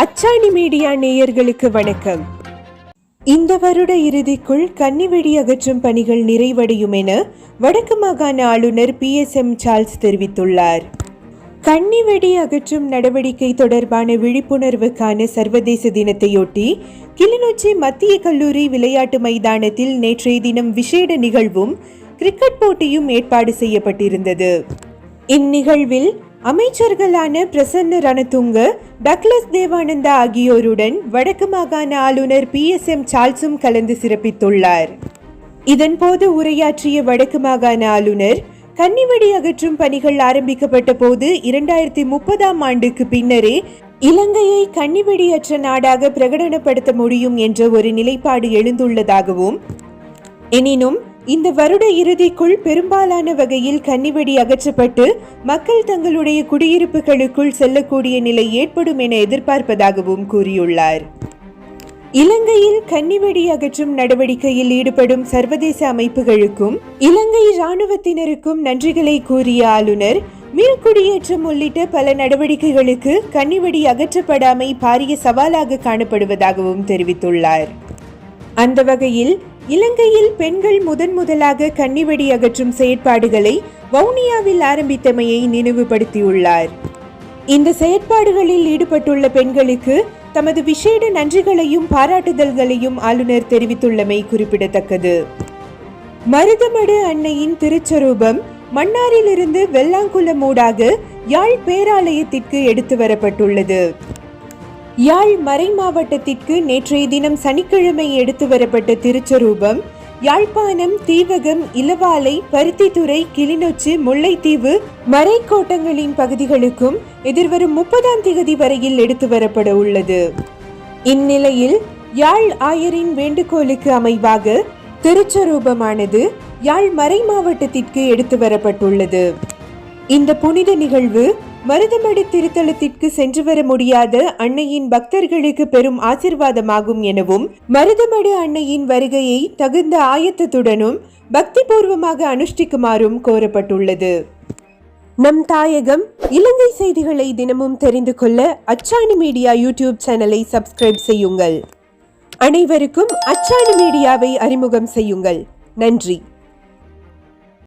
அச்சாணி மீடியா நேயர்களுக்கு வணக்கம். இந்த வருட இறுதிக்குள் கன்னிவெடி அகற்றும் பணிகள் நிறைவடையும் என வடக்கு மாகாண ஆளுநர் பி எஸ் எம் சார்ல்ஸ் தெரிவித்துள்ளார். கன்னிவெடி அகற்றும் நடவடிக்கை தொடர்பான விழிப்புணர்வுக்கான சர்வதேச தினத்தையொட்டி கிளிநொச்சி மத்திய கல்லூரி விளையாட்டு மைதானத்தில் நேற்றைய தினம் விசேட நிகழ்வும் கிரிக்கெட் போட்டியும் ஏற்பாடு செய்யப்பட்டிருந்தது. இந்நிகழ்வில் அமைச்சர்களான பிரசன்ன ரணதுங்க டக்ளஸ் தேவானந்தா ஆகியோருடன் வடக்கு மாகாண ஆளுநர் பி. எஸ். எம். சார்ல்ஸும் கலந்து சிறப்பித்துள்ளார். இதன்போது உரையாற்றிய வடக்கு மாகாண ஆளுநர் கன்னிவெடி அகற்றும் பணிகள் ஆரம்பிக்கப்பட்ட போது இரண்டாயிரத்தி முப்பதாம் ஆண்டுக்கு பின்னரே இலங்கையை கன்னிவெடியற்ற நாடாக பிரகடனப்படுத்த முடியும் என்ற ஒரு நிலைப்பாடு எழுந்துள்ளதாகவும் எனினும் இந்த வருட இறுதிக்குள் பெரும்பாலான வகையில் கன்னிவெடி அகற்றப்பட்டு மக்கள் தங்களுடைய குடியிருப்புகளுக்குள் செல்லக்கூடிய நிலை ஏற்படும் என எதிர்பார்ப்பதாகவும் கூறியுள்ளார். இலங்கையில் கன்னிவெடி அகற்றும் நடவடிக்கையில் ஈடுபடும் சர்வதேச அமைப்புகளுக்கும் இலங்கை இராணுவத்தினருக்கும் நன்றிகளை கூறிய ஆளுநர் மீள்குடியேற்றம் உள்ளிட்ட பல நடவடிக்கைகளுக்கு கன்னிவெடி அகற்றப்படாமை பாரிய சவாலாக காணப்படுவதாகவும் தெரிவித்துள்ளார். அந்த வகையில் இலங்கையில் பெண்கள் முதன் முதலாக கன்னிவெடி அகற்றும் செயற்பாடுகளை வவுனியாவில் ஆரம்பித்தமையை நினைவுபடுத்தியுள்ளார். இந்த செயற்பாடுகளில் ஈடுபட்டுள்ள பெண்களுக்கு தமது விசேட நன்றிகளையும் பாராட்டுதல்களையும் ஆளுநர் தெரிவித்துள்ளமை குறிப்பிடத்தக்கது. மருதமடு அன்னையின் திருச்சரூபம் மன்னாரிலிருந்து வெள்ளாங்குளம் ஊடாக யாழ் பேராலயத்திற்கு எடுத்து வரப்பட்டுள்ளது யாழ் மறை மாவட்டத்திற்கு நேற்றைய தினம் சனிக்கிழமை எடுத்து வரப்பட்ட திருச்சரூபம் யாழ்ப்பாணம் தீவகம் இலவாலை பருத்தித்துறை கிளிநொச்சி முல்லைத்தீவு மறைக்கோட்டங்களின் பகுதிகளுக்கும் எதிர்வரும் முப்பதாம் திகதி வரையில் எடுத்து வரப்பட உள்ளது. இந்நிலையில் யாழ் ஆயரின் வேண்டுகோளுக்கு அமைவாக திருச்சரூபமானது யாழ் மறை மாவட்டத்திற்கு எடுத்து வரப்பட்டுள்ளது. இந்த புனித நிகழ்வு மருதமடு திருத்தலத்திற்கு சென்று வர முடியாத அன்னையின் பக்தர்களுக்கு பெரும் ஆசிர்வாதமாகும் எனவும் மருதமடு அன்னையின் வருகையை தகுந்த ஆயத்தத்துடனும் பக்திபூர்வமாக அனுஷ்டிக்குமாறும் கோரப்பட்டுள்ளது. நம் தாயகம் இலங்கை செய்திகளை தினமும் தெரிந்து கொள்ள அச்சாணி மீடியா யூடியூப் சேனலை சப்ஸ்கிரைப் செய்யுங்கள். அனைவருக்கும் அச்சாணி மீடியாவை அறிமுகம் செய்யுங்கள். நன்றி.